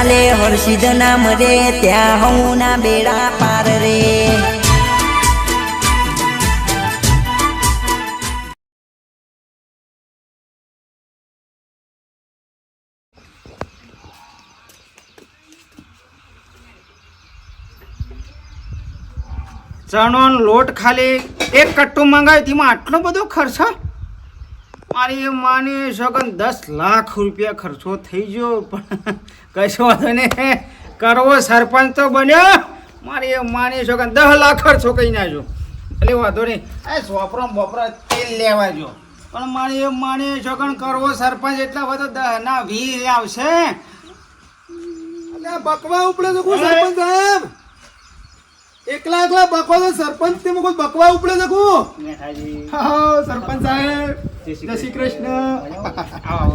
ચાલે હર્ષિદ નામ રે ત્યાં હું ના બેડા પાર રે ચણો લોટ ખાલી એક કટ્ટું મંગાવ્યું તેમાં આટલો બધો ખર્ચો મારી માની સગન દસ લાખ રૂપિયા ખર્ચો થઈ ગયો પણ કશો વાંધો નહીં. કરવો સરપંચ તો બન્યો. મારી માની સગન દસ લાખ ખર્ચો કહી નાખ્યો. એટલે વાંધો નહીં. એ સોપરો બોપરો તેલ લેવા જો પણ મારી માની સગન કરવો સરપંચ એટલા બધો દસ ના વી આવશે બકવા ઉપડે તો સરપંચ સાહેબ? એકલા એકલા બકવા તો સરપંચ તે બકવા ઉપડે તો હા સરપંચ સાહેબ. જય શ્રી કૃષ્ણ. આવો, આવો.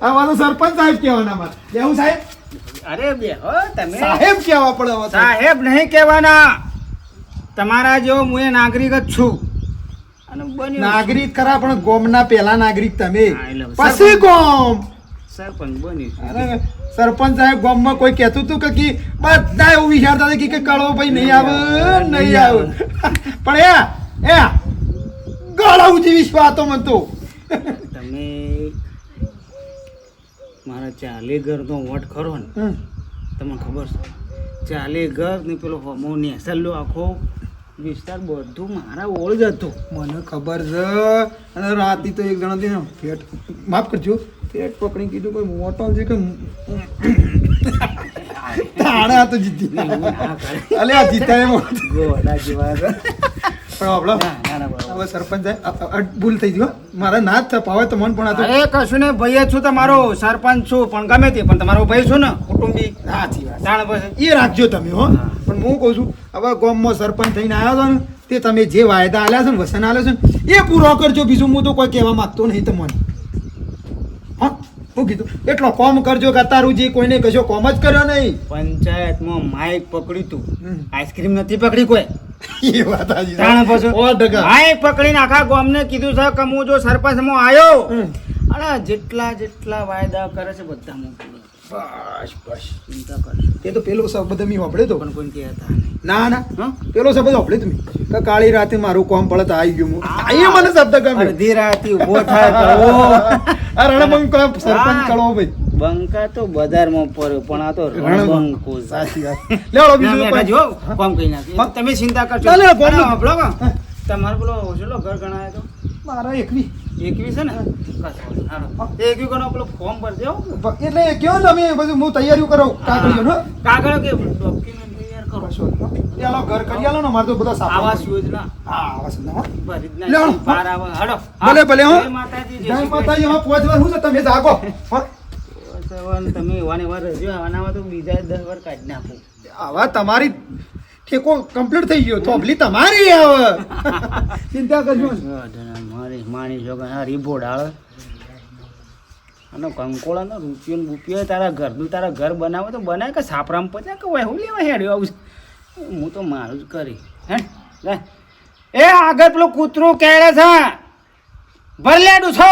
આ મારું સરપંચ સાહેબ કહેવાના મારે દેવું સાહેબ? અરે બે. હો તમે સાહેબ કહેવા પડે સાહેબ નહીં કહેવાના. તમારા જેવો હું એ નાગરિક જ છું. નાગરિક ખરા પણ ગોમના પહેલા નાગરિક તમે. પછી ગોમ? સરપંચ અરે સરપંચ સાહેબ ગામમાં કોઈ કહેતું હતું કે બધા એવું વિચારતા હતા કે કળો ભાઈ નહીં આવે નહીં આવે. પણ એ એ ગળા ઊંચી વિશ્વાસ હતો મને તો. તમે મારા ચાલે ઘરનો વોટ ખરો ને તમને ખબર છે? ચાલે ઘર ને પેલો હમો નેસલ્લો આખો વિસ્તાર બધું મારા ઓળ જ હતું. મને ખબર છે. અને રાતી તો એક જણા દીને ફેટ માફ કરજો. ફેટ પકડી કીધું કોઈ મોટો છે કે તાણે તો જીતી અલે આ જીતા એમ ગોડા જેવા હતા. હવે સરપંચ ભૂલ થઈ ગયો મારા ના જ થપાવે તો મન પણ અરે કશું ને ભાઈ છું તમારો. સરપંચ છું પણ ગમે તે પણ તમારો ભાઈ છું ને કુટુંબી. સાચી વાત. એ રાખજો તમે હો. પણ હું કહું છું હવે ગામમાં સરપંચ થઈને આવ્યો ને તે તમે જે વાયદા આલ્યા છે ને વસન આલ્યા છે ને એ પૂરો કરજો. બીજું હું તો કોઈ કહેવા માંગતો નહીં તમને. હા? હું કીધું એટલો કોમ કરજો કે તારું જે કોઈને કશો કોમ જ કર્યો નહીં. પંચાયતમાં માઇક પકડ્યું તું. આઈસ્ક્રીમ નથી પકડી કોઈ? એ વાત. માઇક પકડીને આખા ગામને કીધું છે કે હું જો સરપંચમાં આવ્યો. અને જેટલા જેટલા વાયદા કરે છે બધા પૂરો બસ બસ. ચિંતા કરશો. તે તો પેલો શબ્દ મેં વાપર્યો તો. પણ કોઈ કહેતા ના ના. પેલો શબ્દ વાપર્યો તમે કે કાળી રાતે મારું કોમ પડે તો આવી ગયું હું. આ મને શબ્દ ગમે અડધી રાતે ઊભો થાય તો. આ રણબંક સરપંચ કળો ભાઈ. બંકા તો બજારમાં પડ્યો પણ આ તો રણબંકો. સાચી વાત. લેવડો બીજું જો, કોમ કહી નાખી. તમે ચિંતા કરજો તમારો પેલો ઓછેલો ઘર ગણાય તો? મારા એકવી છે ને એકવી કોનો પેલો ફોર્મ ભરજો એટલે કયો ને તમે બધું હું તૈયારીઓ કરો કાગળિયો નો કાગળ કે ડોક્યુમેન્ટ તૈયાર કરો એ હાલો ઘર કરી આલો ને મારે તો બધા સાફ આવાસ યોજના હા આવાસ ના હો. ભરી જ લે, હાલો. નાખી. પાર આવે. હાલો. ભલે, હો. જય માતાજી, પહોંચવા તમે જાગો તમે wane વાર રહેજો. આનામાં તો બીજા દસ વાર કાઢી નાખું આવા તમારી ઠેકો કમ્પ્લીટ થઈ ગયો. થોભલી તમારી આવે. ચિંતા કરજો. મારી માણી જો આ રીબોડ આવે. અને કંકોળાનો રૂપિયો બુપિયો રૂપિયો તારા ઘરનું તારા ઘર બનાવે તો બનાવે કે સાપરામ પચા કે વહેવું લેવા હેડ્યો આવું હું તો મારું જ કરી. હે? લે. એ આગળ પેલું કૂતરું કેળે છે. ભર લેડું છો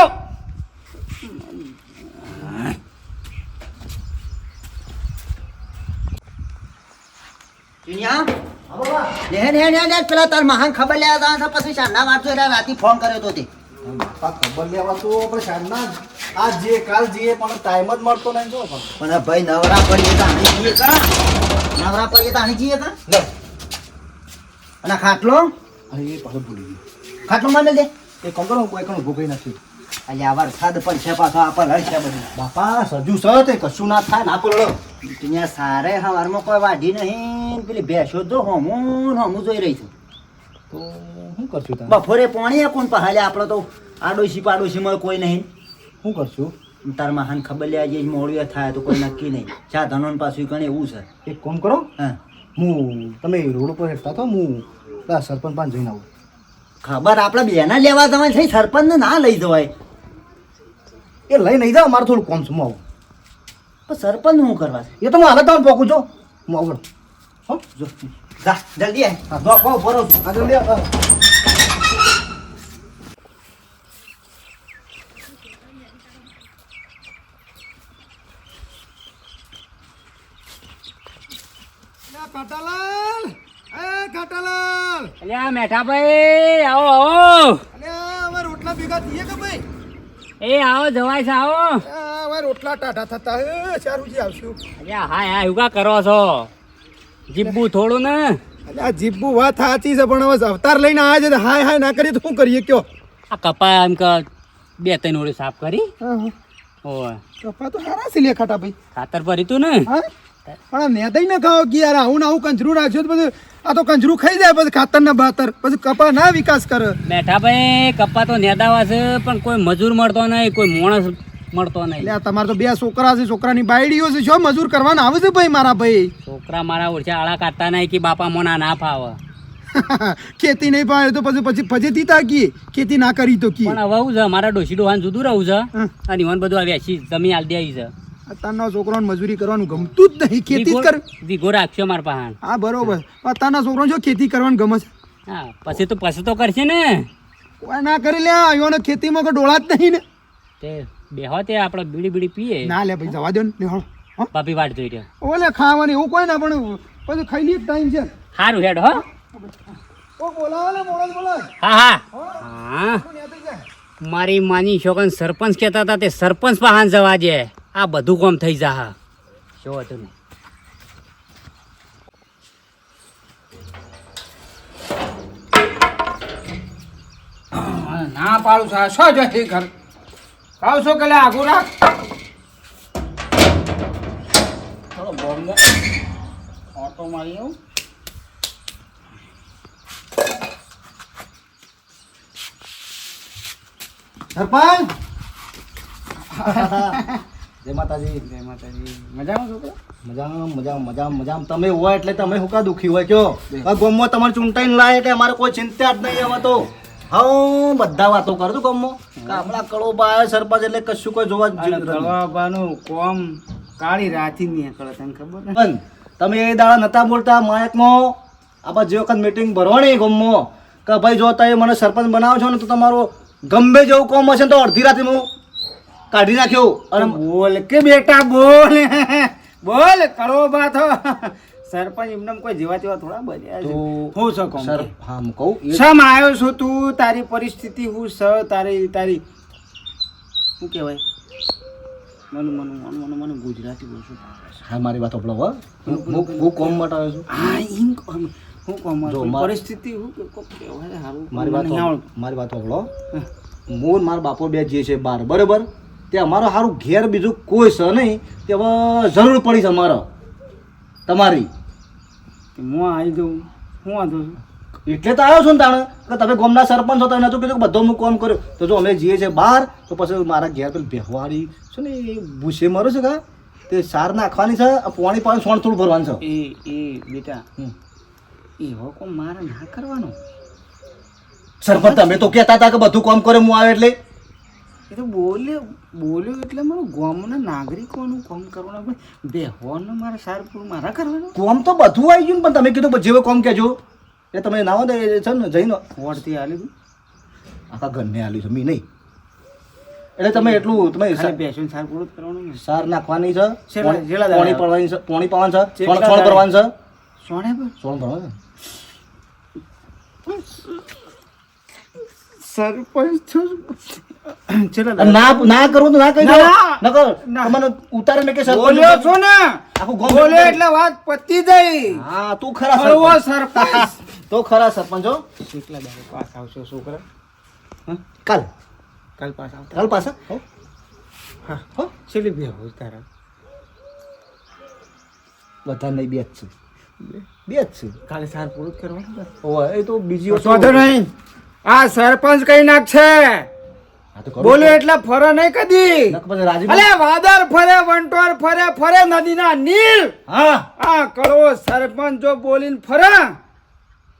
લે ને ને ને પેલા તાર મહાન ખબર લેવા હતા તો પછી સાંડા વાંચો એટલે રાતે ફોન કર્યો તો તે. ખબર લેવા તો પણ સાંજના આ જે કાલ જઈએ પણ ટાઈમ જ મળતો નહીં જો પણ. ભાઈ નવરા પડીએ તો આણી જઈએ કા? નવરા પડીએ તો આણી જઈએ કા? અને ખાટલો? અરે એ પાછો ભૂલી ગયો. ખાટલો માં દે. એ કોમ કરો હું કોઈ કણ ઊભો કરી નાખ્યું અલ્યા વરસાદ પણ છે પાછો આપણ છે બધું. બાપા સજુ સ તે કશું ના થાય ના પડો ત્યાં સારે હવારમાં કોઈ વાઢી નહીં. પેલી ભેંસો તો હમું હમું જોઈ રહી છું. તો શું કરશું તમે બપોરે પોણી કોણ પહાલે આપણો તો આડોશી પાડોશીમાં કોઈ નહીં. શું કરશું? તાર મહાન ખબર લે આજે મોડું થાય તો કોઈ નક્કી નહીં. સાધનો પાછું ગણે એવું છે. એક કોમ કરો. હા. હું તમે રોડ ઉપર હેઠતા તો હું સરપંચ પાસે જઈને આવું. ખબર આપણે બેના લેવા જવાય છે સરપંચ ના લઈ જવાય. એ લઈ નહીં જાઓ મારે થોડું કોમ છે હું પણ સરપંચ હું કરવા? છે એ તો હું હાલત તમને પોકું છું. હું આવું. હો જો. જા જલ્દી આય. હા કહો ભરો. છું આ જલ્દી આ કાટાલાલ. એ કાટાલાલ. અલ્યા મેઠાભાઈ આવો આવો. અલ્યા અમાર રોટલા ભેગા થઈએ કે ભાઈ? એ આવો જવાય છે આવો. હવે રોટલા ટાટા થતા હે ચારુજી આવશું. અલ્યા હા હા યુગા કરો છો. જીબ્બુ થોડું ને. અલ્યા જીબ્બુ વાત સાચી છે પણ હવે અવતાર લઈને આવ્યા છે હાય હાય ના કરીએ તો શું કરીએ કયો? આ કપા એમ કે બે ત્રણ ઓળી સાફ કરી. ઓય. કપા તો સારા છે લે ખાટા ભાઈ. ખાતર ભરી તું ને? હા? પણ મેદાઈ ના ખાવ કે યાર આવું ના આવું કંજરું રાખ્યો તો પછી આ તો કંજરું ખાઈ જાય પછી ખાતર ના બાતર. પછી કપા ના વિકાસ કરે. મેઠાભાઈ કપા તો નેદાવા છે પણ કોઈ મજૂર મળતો નહીં કોઈ માણસ મળતો નહીં. એટલે તમારે તો બે છોકરા છે છોકરાની બાયડીઓ છે શું મજૂર કરવાના આવે છે ભાઈ મારા ભાઈ? છોકરા મારા ઓછા આળા કાઢતા નહીં કે બાપા મોના ના ફાવે. ખેતી નહીં પાડે તો પછી પછી ફજેતી કી ખેતી ના કરી તો કી. પણ હવે આવું છે મારા ડોસી ડોહાન જુદું રહું છે. અને ઇવન બધું આ વેચી જમી આલ દેવી છે. અત્યારના છોકરાઓને મજૂરી કરવાનું ગમતું જ નહીં. ખેતી જ કર વીઘો- રાખશો મારા પાસે હા બરોબર. અત્યારના છોકરાઓને જો ખેતી કરવાનું ગમે છે. હા પછી તો પછી તો કરશે ને. કોઈ ના કરી લે અહીંયાને ખેતીમાં કોઈ ડોળા જ નહીં ને. તે બેહો તે આપણે બીડી બીડી પીએ. ના લે ભાઈ જવા દો ને લે હો. ભાભી વાટ જોઈ રહ્યો. ઓલે ખાવાની એવું કોઈ ના પણ પછી ખાઈ લઈએ ટાઈમ છે. સારું હેડ હો. ઓ બોલાવો ને બોલો બોલો હા હા. હા. મારી માની છોકન સરપંચ કહેતા હતા તે સરપંચ પાહાન જવા દે. આ બધું કોમ થઈ જા હા. શું હતું ને? ના પાડું સા શું જશે ઘર? કાવ છો કે આગુ આગું રાખ. થોડો બોમ્બે ઓટો મારી આવું. સરપંચ? જય માતાજી. જય માતાજી. મજામાં છોકરો મજામાં મજામાં મજામાં મજામાં. તમે હોય એટલે તમે શું કા દુખી હોય કયો? આ ગામમાં તમારે ચૂંટાઈને લાય એટલે અમારે કોઈ ચિંતા જ નહીં હવે તો. હા બધા વાતો કરું છું ગામમાં. કે આપણા કળોબા આવ્યા સરપંચ એટલે કશું કોઈ જોવા જેવું કોમ કાળી રાતી નીકળે તને ખબર પણ તમે એ દાડા નતા બોલતા માયકમાં આપણે જે વખત મીટિંગ ભરવાની ગામમાં કે ભાઈ જો તમે મને સરપંચ બનાવો છો ને તો તમારો ગમે જેવું કોમ હશે તો અડધી રાતે હું કાઢી નાખ્યો. અને બોલ કે બેટા બોલ. બોલ કળોબા તો સરપંચ એમને કોઈ જેવા તેવા થોડા બન્યા છે. તો હું છો કહું? સર હા હું કહું. સમ આવ્યો છું તું? તારી પરિસ્થિતિ હું સ તારી તારી શું કહેવાય? મનુ મન મનુ મન મનુ ગુજરાતી બોલશું હા મારી વાત આપણો હો. હું કોમ માટે આવ્યો છું? હા ઇન કોમ હું કોમ પરિસ્થિતિ હું કહેવાય હારું. મારી વાત. મારી વાત આપણો હું. મારા બાપો બે જે છે બાર બરાબર? તે અમારો સારું ઘેર બીજું કોઈ છે નહીં તે હવે જરૂર પડી છે અમારો. તમારી. હું આવી જાઉં હું વાંધો છું? એટલે તો આવ્યો છું ને તાણે. કે તમે ગામના સરપંચ હતા એને તો કીધું કે બધો હું કોમ કર્યો. તો જો અમે જઈએ છીએ બહાર તો પછી મારા ઘેર પેલી બેહવાડી છે ને એ ભૂસે મરો છે કા? તે સાર નાખવાની છે પાણી પોણી પાણી સોણ થોડું ભરવાનું છે. એ એ બેટા. એવો કોમ મારે ના કરવાનો. સરપંચ તમે તો કહેતા હતા કે બધું કોમ કરે હું આવે એટલે. એ તો બોલ્યો બોલ્યો એટલે મારું ગામના નાગરિકોનું કામ કરવાનું પણ બેહવાનું મારે સારપુર મારા કરવાનું? કોમ તો બધું આવી ગયું પણ તમે કીધું જેવો કોમ કહેજો. એ તમે ના હોય એ છે ને જઈને વોટથી આલી દઉં આખા ઘરને આલી છે મી નહીં. એટલે તમે એટલું તમે બેસીને સાર પૂરું કરવાનું સાર નાખવાની છે પોણી પડવાની છે પોણી પાવાનું છે સોણ સોણ. કરવાનું છે. સોણે સોણ ભરવાનું છે. સરપંચ ના ના કરવું તો ના કહી દો. ના. નકર તમને ઉતારે મેં કે સરપંચ બોલ્યો છો ને? આખું ગામ બોલ્યો એટલે વાત પતી જાય હા તું ખરા સરપંચ. સરપંચ. તો ખરા સરપંચ હો. કેટલા દાડે પાસ આવશો છોકરા? કાલ. કાલ પાસ આવતા. કાલ પાસ હો? હા. હો. છેલ્લી બે હોય તારા. બધા નહીં બે જ છે. બે? જ છે. કાલે સાર પૂરું કરવાનું ને. એ તો બીજી વસ્તુ નહીં. આ સરપંચ કઈ નાખશે બોલ્યો એટલે ફરે નહીં કદી. અલે વાદર ફરે વંટોર ફરે ફરે નદીના નીર. હા. આ કડવો સરપંચ જો બોલીને ફરે.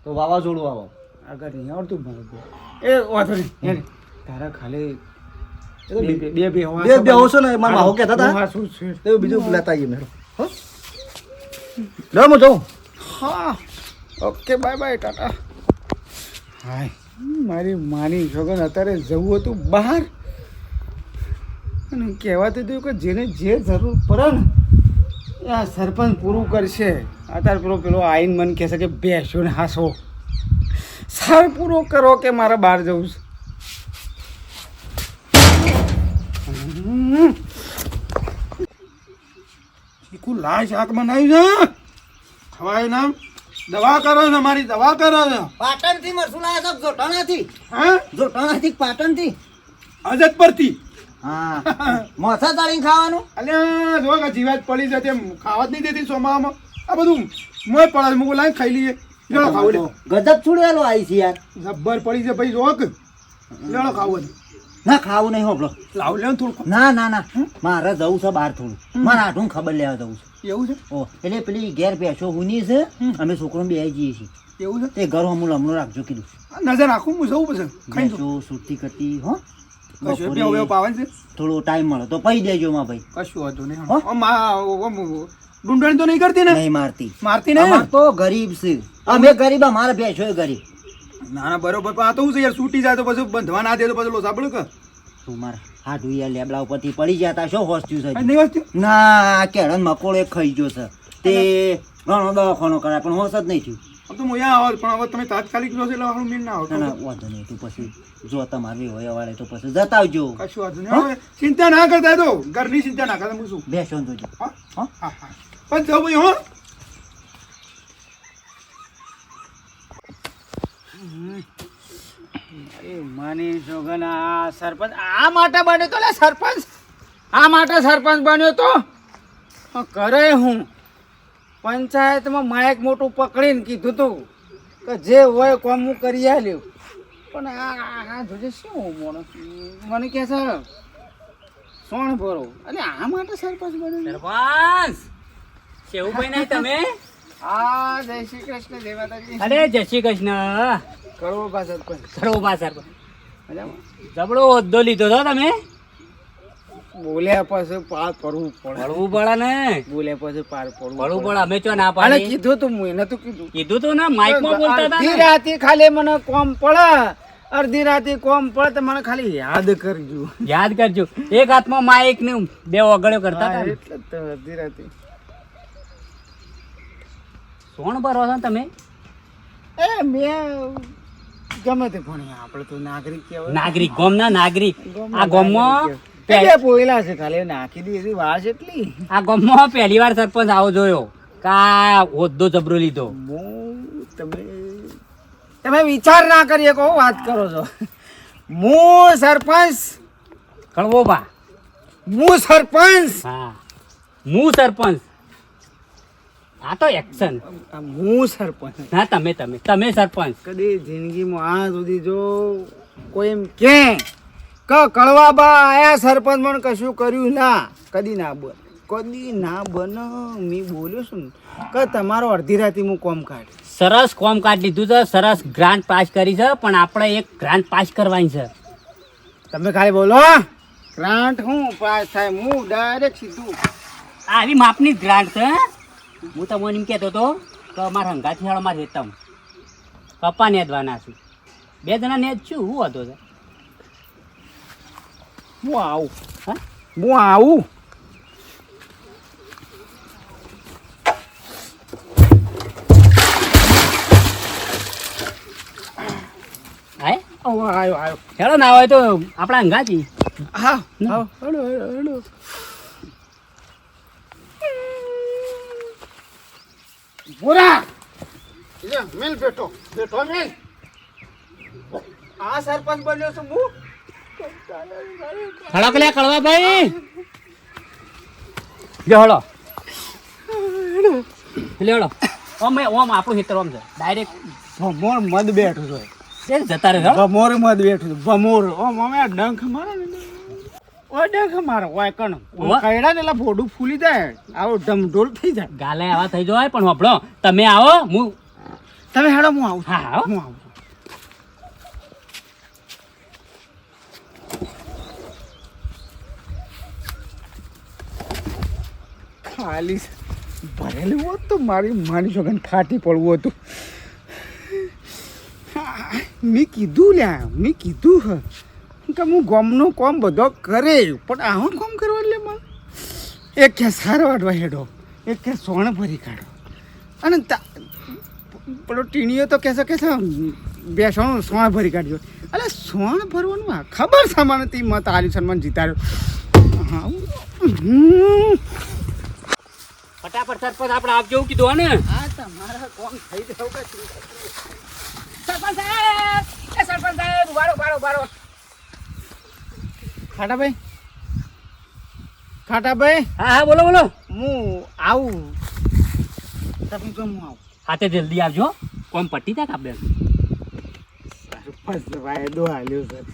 તો વાવાઝોડું આવો. આગળ નહીં આવડતું મને એ વાંધો નહીં તારા ખાલી બે બે બે બે. હોશો ને, મારા કહેતા હતા. હું હા શું છે? તો બીજું લેતા આવીએ મેળો. હો. હું. જાઉં હા. Okay bye bye tata. Hi. મારી માની છોકન અત્યારે જવું હતું બહાર. અને કહેવાતું હતું કે જેને જે જરૂર પડે ને આ સરપંચ પૂરું કરશે. અત્યારે પેલો પેલો આઈન મન કહે છે કે બેસો ને હાસો. સાર પૂરો કરો કે મારે બહાર જવું છે. ચીકુ લાલ શાક બનાવ્યું છે. ખવાય ના. દવા કરો ને મારી દવા કરો ને. પાટણથી મરસું લાયા છો જોટાણા થી હા? જોટાણા થી પાટણથી અજત પરથી હા. મોસા તાળીને ખાવાનું? અલ્યા જો કે જીવાત પડી તેમ ખાવા જ નહીં દેતી સોમામાં. આ બધું મોય પડે મુકો લાઈ ખાઈ લઈએ. લેણો ખાવું ગજબ છોડેલો આવી છે યાર. જબ્બર પડી છે ભાઈ જોક લેણો ખાવું છે ના ખાવું નહીં હોપલો લાવ લે થોડું ના ના ના. મારે જવું છે બહાર થોડું. મારે આઠું ખબર લેવા જવું છે. એવું છે? ઓ એટલે પેલી ઘેર બેસો હુની છે અમે છોકરો બે જઈએ છીએ. એવું છે? તે ઘર હમણું લમણું રાખજો કીધું નજર રાખું હું જવું પછી. ખાઈ સુતી કરતી હો? થોડો ટાઈમ મળે તો પઈ દેજો માં ભાઈ. કશું વાંધો નહીં. ડુંડણી તો નહીં કરતી ને? નહીં મારતી. મારતી ને? તો ગરીબ છે. અમે ગરીબ અમારે બેસો ગરીબ. ના ના બરોબર. પણ આ તો હું છે યાર છૂટી જાય તો પછી બંધવા ના દે તો પછી લો સાંભળો કે? તું મારા હાડું યાર લેબડા ઉપરથી પડી જતા શું હોસ્ટ્યું છે નહીં હોસ્ટ્યું ના કેળન મકોડો એક ખાઈ ગયો છે. તે ઘણો દવાખાનો કરાય પણ હોશ જ નહીં થયું. આમ તો હું અહીંયા આવો પણ હવે તમે તાત્કાલિક જો છો એટલે આપણું મીન ના ના ના વાંધો નહીં તું પછી જો તમારે હોય વાળે તો પછી જતા આવજો કશું વાંધો નહીં. હવે ચિંતા ના કરતા તો ઘરની ચિંતા ના કરતા હું શું? બેસો જોજો. હા? હા? પણ જાઉં ભાઈ હો. માની સોગન આ સરપંચ આ માટે બન્યો તો લે સરપંચ. આ માટે સરપંચ બન્યો તો? હા, કરે હું પંચાયતમાં માયક મોટું પકડીને કીધું તું કે જે હોય કોમ હું કરી આલ્યું. પણ આ જોજે શું માણસ મને કહે છે સોણ ભરો. અને આ માટે સરપંચ બન્યો સરપંચ શેવુભાઈ નહીં તમે? આ જય શ્રી કૃષ્ણ જય અરે જય શ્રી કૃષ્ણ. કરવો સરપંચ ખરોબા સરપંચ જબડો હોદ્દો લીધો તો તમે? બોલ્યા પછી પાર પડવું પડે. ભળવું પડે ને. બોલ્યા પછી પાર પડવું ભળવું પડે. પડે અમે ચો ના અને કીધું તું હું નતું કીધું. કીધું તું ને માઇકમાં બોલતા હતા અડધી રાતે ખાલી મને કોમ પડે. અડધી રાતે કોમ પડે તો મને ખાલી યાદ કરજો. યાદ કરજો. એક હાથમાં માઇક ને બે ઓગળ્યો કરતા હતા એટલે તો અડધી રાતે. સોણ ભરો છો તમે? એ મેં ગમે તે ભણ્યા આપણે. તો નાગરિક કહેવાય. નાગરિક ગોમના નાગરિક. આ ગોમમાં. પોયલા છે ખાલી નાખી દીધી વાસ એટલી આ ગોમમાં પહેલી વાર સરપંચ આવો જોયો. કા હોદ્દો જબરો લીધો? તમે તમે વિચાર ના કરીએ કહો વાત કરો છો. હું સરપંચ. કળવો બા હું સરપંચ. હા. હું સરપંચ. આ તો એક્શન હું સરપંચ. ના તમે તમે. તમે સરપંચ. કદી જિંદગીમાં આ સુધી જો કોઈ એમ કે કળવા કળવાબા આયા સરપંચ પણ કશું કર્યું ના. કદી ના બોલ કદી ના બન. મેં બોલ્યો છું કે તમારો અડધી રાતે હું કોમ કાઢ. સરસ કોમ કાર્ડ લીધું છે. સરસ ગ્રાન્ટ પાસ કરી છે. પણ આપણે એક ગ્રાન્ટ પાસ કરવાની છે. તમે ખાલી બોલો ગ્રાન્ટ હું પાસ થાય. હું ડાયરેક્ટ સીધું. આવી માપની જ ગ્રાન્ટ છે હે? તમને એમ કહેતો હતો કે મારા હંગાથી હાલ મારે હેતમ પપ્પા નેદવાના છું. બે જણા નેદ છું હું હતો છે. હું આવું. હા? હું આવું. આવ્યો આવ્યો હેડો ના હોય તો આપણા હંગાથી. હા હા હેડો હેડો લે, મેલ બેઠો બેઠો મેલ. આ સરપંચ બન્યો છું હું. હળો લે કળવા ભાઈ. જો હળો. લે હળો. ઓમ ઓમ આપણું હિતર ઓમ છે. ડાયરેક્ટ મોર મદ બેઠો છો. જતા રહે મોર મદ બેઠો છું. મોર ઓમ અમે ડંખ મારે ને. ઓય મારો ઓય કણ. કઈડા ને ફોડું ફૂલી જાય. આવો ઢમઢોલ થઈ જાય. ગાલે આવા થઈ જાય પણ તમે આવો હું તમે હેડો હું આવું હા હા હું આવું ખાલી ભરેલું હોત તો મારી માની છોકરાને ફાટી પડવું હતું. મેં કીધું લ્યા મેં કીધું હ. કે હું ગોમનું કોમ બધો કરે પણ આવું કોમ કરવા એટલે મને એક કે સારો વાટવા હેડો એક કે સોણ ભરી કાઢો. અને તા- પેલો ટીણીઓ તો કહેશો કહેશો બેસવાનું સોણ ભરી કાઢજો. અરે સોણ ભરવાનું આ ખબર છે મને? તે મત આલ્યું છે મને જીતાડ્યો. હા હમ. ફટાફટ સરપંચ આપણે આપજો જેવું કીધું હો ને? આ તમારા કોણ થઈ જવું કે સરપંચ સાહેબ! સરપંચ સાહેબ ઉભારો ઉભારો ઉભારો. ખાટાભાઈ? ખાટાભાઈ? હા હા બોલો બોલો. હું આવું. તમે જો હું આવું. હાથે જલ્દી આવજો કોમ પટ્ટી થાય કાપડે ફર્સ્ટ વાયદો હાલ્યો સર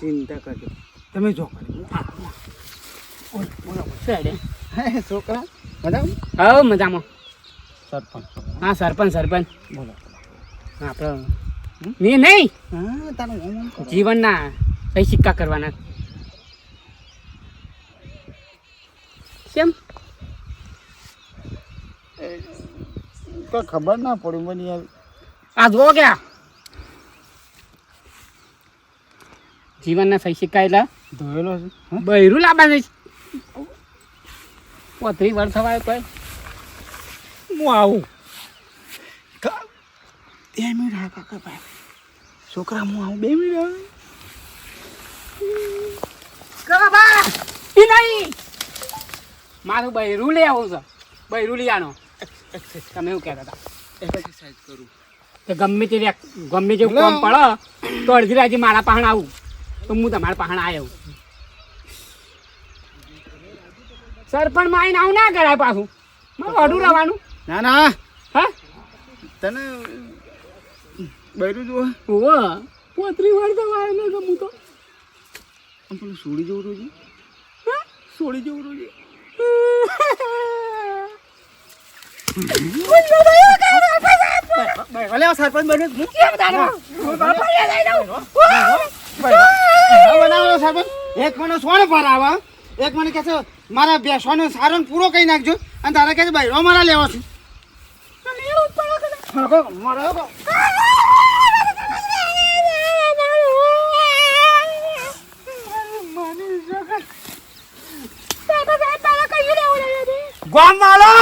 ચિંતા કરજો. તમે જો હે છોકરા બરાબર હા મજામાં? સરપંચ. હા સરપંચ સરપંચ. બોલો. આપણે મેં નહીં. હા તારું ઓમ ઓમ કરો. જીવનના કઈ સિક્કા કરવાના. કેમ? કોઈ ખબર ના પડી મને યાર. આ જો ગયા. જીવનના સહી એટલે ધોયેલો છે? બૈરું લાવવા જઈશ. પોત્રી વર્ષ થવાય કોઈ. હું આવું. બે મિનિટ હા કાકા ભાઈ. છોકરા હું આવું. બે મિનિટ ઈ નહીં. મારું બૈરું લઈ આવું છે. બૈરું લઈ આનો. તમે એવું કહેતા હતા? એક્સરસાઇઝ કરું. તો ગમે તે ગમે તે કામ પડે તો અડધી રાજી મારા પહાણ આવું. તો હું તમારા પહાણ આવ્યો સરપંચમાં આવીને આવું ના કરાય પાછું. મારે અડું રહેવાનું. ના ના. હા? તને બૈરું જુઓ. ઓવો. પોત્રી વાર તો વાય ને ગમું તો આમ પેલું સોડી જવું રોજી સોડી જવું રોજી ભલે સરપંચ બન્યો હું કેમ બનાવો સરપંચ એક મને સોણ પર આવે એક મને કહે છે મારા બેસવાનો સારો પૂરો કહી નાખજો અને તારા કહે છે ભાઈ મારા લેવા છું મારો ગોમ વાળો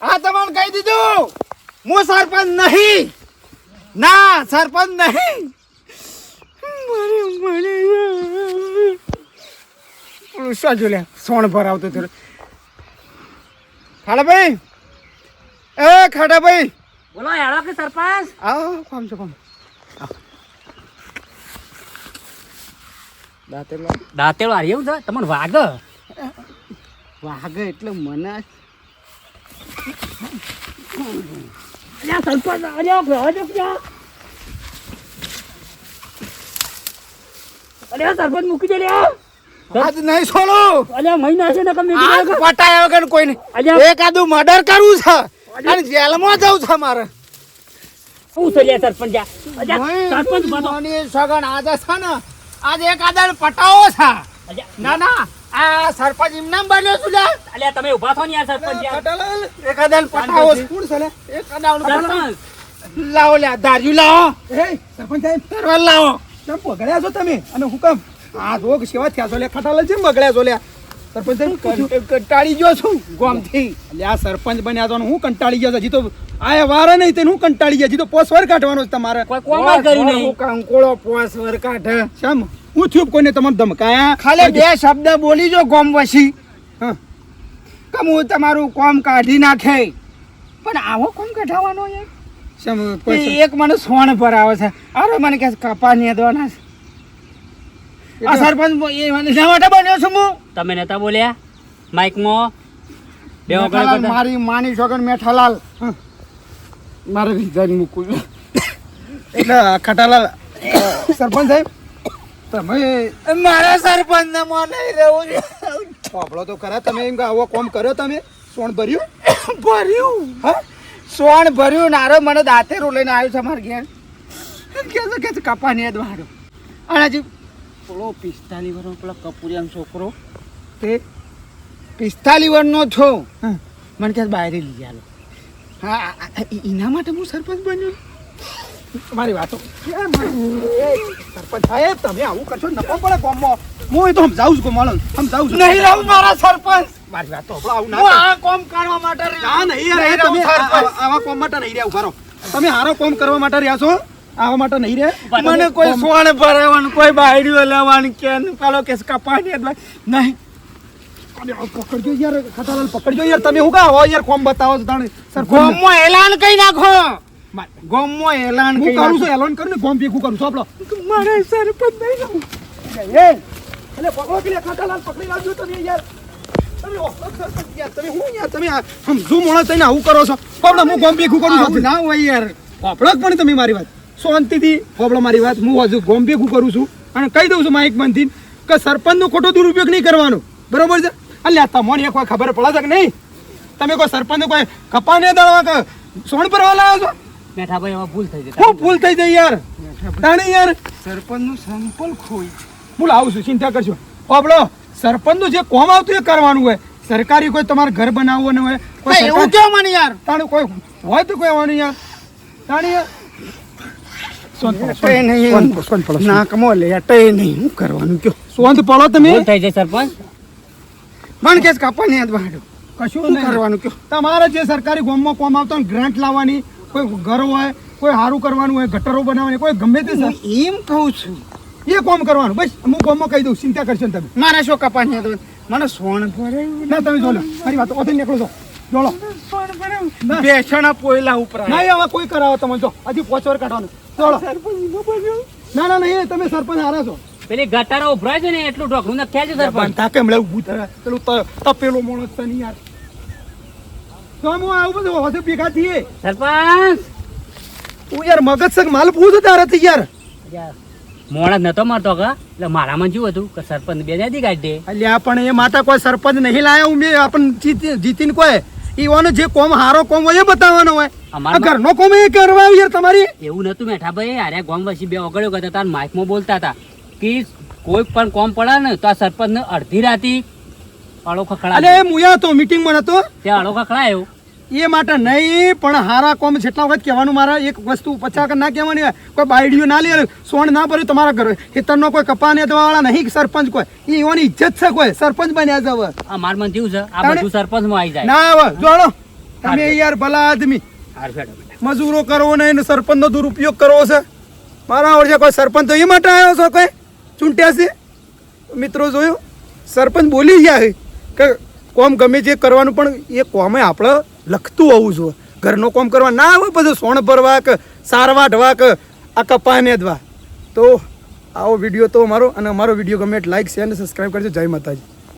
આ તમને કહી દીધું. હું સરપંચ નહીં. ના સરપંચ નહીં. મારે મને શું જો લે? સોણ ભરાવતો થોડું ખાડાભાઈ. એ ખાડાભાઈ. બોલો હેડો કે સરપંચ? આવો કોમ છો કોમ. દાંતેલો. દાંતેલો હારી એવું છે? તમને વાગ? વાઘ એટલે મને અલ્યા સરપંચ અલ્યા ભેવા ક્યાં? અલ્યા સરપંચ મૂકી દે લ્યા આજ નહીં છોડો. અલ્યા મહિના છે ને કમ આજ પટાય વગર કોઈ નહીં અલ્યા એકાદું મર્ડર કરવું છે અને જેલમાં જવું છે મારે. શું થઈ જાય સરપંચ? જા અલ્યા સરપંચ બાતો સગન આજે છે ને આજે એકાદા પટાવો છે. ના ના. આ સરપંચ એમનામ બન્યો છું લે. અલ્યા તમે ઊભા થો ને યાર સરપંચ યાર. એકાદા પટાવો. છે. છે લે? એકાદા સરપંચ. લાવો લે દારૂ લાવો. એ સરપંચ સાહેબ. તરવા લાવો. કેમ પગડ્યા છો તમે? અને હું આ રોગ સેવા થયા છો લે ખટાલ જેમ બગડ્યા છો લે. સરપંચ. કંટાળી ગયો છું ગોમથી. એટલે આ સરપંચ બન્યા તો હું કંટાળી ગયો છું. હજી તો આ વાર નહીં તેને હું કંટાળી ગયા હજી તો પોસ કાઢવાનો છે તમારે. કોઈ કોમા કર્યું નહીં. કંકોળો પોસવર કાઢે. શ્યામ હું થયું કોઈને તમને ધમકાયા? ખાલી બે શબ્દ બોલી જો ગોમ વસી. હા. કે હું તમારું કોમ કાઢી નાખે. પણ આવો કોમ કઢાવવાનો યાર એક મને સોણ પર આવે છે. અરે મને કે કપા નેદવાના છે. આ સરપંચ એ મને શા માટે બન્યો છું હું? તમે નતા બોલ્યા? માઇકમાં બે વગર મારી માની છોકર મેઠાલાલ? હં. મારે રીઝન મૂકું એટલે ખટાલાલ સરપંચ સાહેબ તમે મારા સરપંચ ને મને રહેવું છે. તો ખરા તમે એમ આવો કોમ કર્યો તમે? સોણ ભર્યું? ભર્યું. હા? સોણ ભર્યું નારો મને દાંતે રોલાઈને આવ્યો છે મારા ઘેર. કે તો કે કપાની દ્વાડો અને હજી પેલો પિસ્તાલી વર્ષનો પેલો કપૂરિયાનો છોકરો. તે પિસ્તાલી વર્ષનો છો. મને કે બહાર લઈ આલો હા એના માટે હું સરપંચ બન્યો? મારી વાતો. સરપંચ સાહેબ તમે આવું કરશો નકો પડે ગામમાં. હું એ તો સમજાવું છું કોમવાળો સમજાવું છું. નહીં રહું મારા સરપંચ. મારી વાતો આવું ના આ કોમ કરવા માટે ના નહીં યાર, તમે આવા કોમ માટે નહીં રહ્યા ઊભા તમે હારો કોમ કરવા માટે રહ્યા છો? આવા માટે નહીં રહ્યા? મને કોઈ સોણ ભરાવાનું કોઈ બાયડીઓ લેવાની કે પેલો કેસ કપાણી નહીં. પકડજો યાર ખટાલાલ પકડજો યાર. તમે હું કા હો યાર કોમ બતાવો છો તાણે. સર કોમ એલાન કઈ નાખો? ગોમમાં એલાન હું કરું છું. એલોન કરું ને કોમ ભેગું કરું છું આપણો મારે સરપંચ નહીં રહું. એ એટલે પકડો કે લે, પકડી લાવજો તમે યાર. તમે સરપંચ યાર, તમે હું યાર તમે સમજુ માણસ થઈને આવું કરો છો? પકડો હું ભેગું કરું છું. ના હોય યાર. પકડો પણ તમે મારી વાત. શાંતિથી પકડો મારી વાત હું હજુ ગોમ ભેગું કરું છું. અને કહી દઉં છું માઇક બંધીને કે સરપંચનો ખોટો દુરુપયોગ નહીં કરવાનો. બરોબર છે? અલ્યા તમને કોઈ ખબર પડે છે કે નહીં? તમે કોઈ સરપંચ કોઈ કપાને દળવા કે સોણ ભરવા લાવ્યો છો? મેઠા ભાઈ ભૂલ થઈ જતા હું ભૂલ થઈ જાય યાર. તાણી યાર. સરપંચનું સંપલ ખોઈ. હું લાવું છું ચિંતા કરશો. પબડો સરપંચનું જે કોમ આવતું એ કરવાનું હોય. સરકારી કોઈ તમારે ઘર બનાવવાનું હોય કોઈ એવું સરકાર- મને યાર? તાણું કોઈ હોય તો કોઈ આવવાનું યાર. તાણી યાર. શાંત પડો, તમે? ભૂલ થઈ જાય સરપંચ? પણ કે કપાની કશું નહીં. કરવાનું કયો? તમારે જે સરકારી ગોમમાં કોમ આવતો ગ્રાન્ટ લાવવાની કોઈ ઘર હોય કોઈ સારું કરવાનું હોય ગટરો બનાવવાની કોઈ ગમે તે એમ કહું છું. એ કોમ કરવાનું. બસ હું કોમમાં કહી દઉં ચિંતા કરશો ને તમે. મારે શું કપાણી વાળો? મને સોણ ભરાયું ના તમે જોલો મારી વાત ઓથી નીકળો છો. ના. બેસણા પોયલા ઉપર ના હવે કોઈ કરાવો તમે જો હજી પોચવર કાઢવાનું. જોડો ના ના નહીં તમે સરપંચ હારા છો. પેલી ગટારો ઉભરાય છે ને એટલું ઢોકળું નાખ્યા છે સરપંચ? બનતા કેમ ઉભું થાય પેલું ત- મોણસ માણસ છે યાર. તો હું આવું બધું હોશે ભેગા થઈએ. સરપંચ! તું યાર મગજ સક માલ પૂછ તારાથી યાર? મોડા નતો મારતો કે? એટલે મારામાં હતું? કે સરપંચ બે નથી કાઢી અલ્યા પણ એ માતા કોઈ સરપંચ નહીં લાયા હું મેં આપણ જીતી જીતીને કોઈ. ઈવાનો જે કોમ હારો કોમ હોય એ બતાવવાનો હોય. અમારા ઘરનો કોમ એ કરવા યાર તમારી. એવું નતું મેઠા ભાઈ અરે ગોમ વસી બે ઓગળ્યો કરતા તાર માઇકમાં બોલતા હતા. કે કોઈ પણ કોમ પડે ને તો આ સરપંચ અડધી રાતી ખખડા એ મુયા હતો ત્યાં ખખડાયો. એ માટે નહીં પણ હારા કોમ જેટલા વખત કહેવાનું મારા એક વસ્તુ પચાસ ના કહેવાની કોઈ બાયડીઓ ના લે સોણ ના ભર્યું તમારા ઘર. ખેતરનો કોઈ કપાને વાળા નહીં સરપંચ કોઈ. એ એવાની ઇજ્જત છે કોઈ સરપંચ બન્યા છે હવે. આ માર મન થયું છે આ તાણે- બધું સરપંચમાં આવી જાય. ના હવે જોડો તમે યાર ભલા આદમી. મજૂરો કરવો નહીં સરપંચ નો દુરુપયોગ કરવો છે. મારા ઓળખે કોઈ સરપંચ તો એ માટે આવ્યો છો કોઈ? ચૂંટ્યા છે? મિત્રો જોયું? સરપંચ બોલી ગયા કે કોમ ગમે જે કરવાનું, પણ એ કોમે આપણે લખતું હોવું જોઈએ. ઘરનો કોમ કરવા ના આવે પછી સોણ ભરવા કે સારવા ઢવા કે આ કપાને દવા તો આવો વીડિયો તો અમારો, અને અમારો વીડિયો ગમે લાઈક શેર અને સબસ્ક્રાઈબ કરજો. જય માતાજી.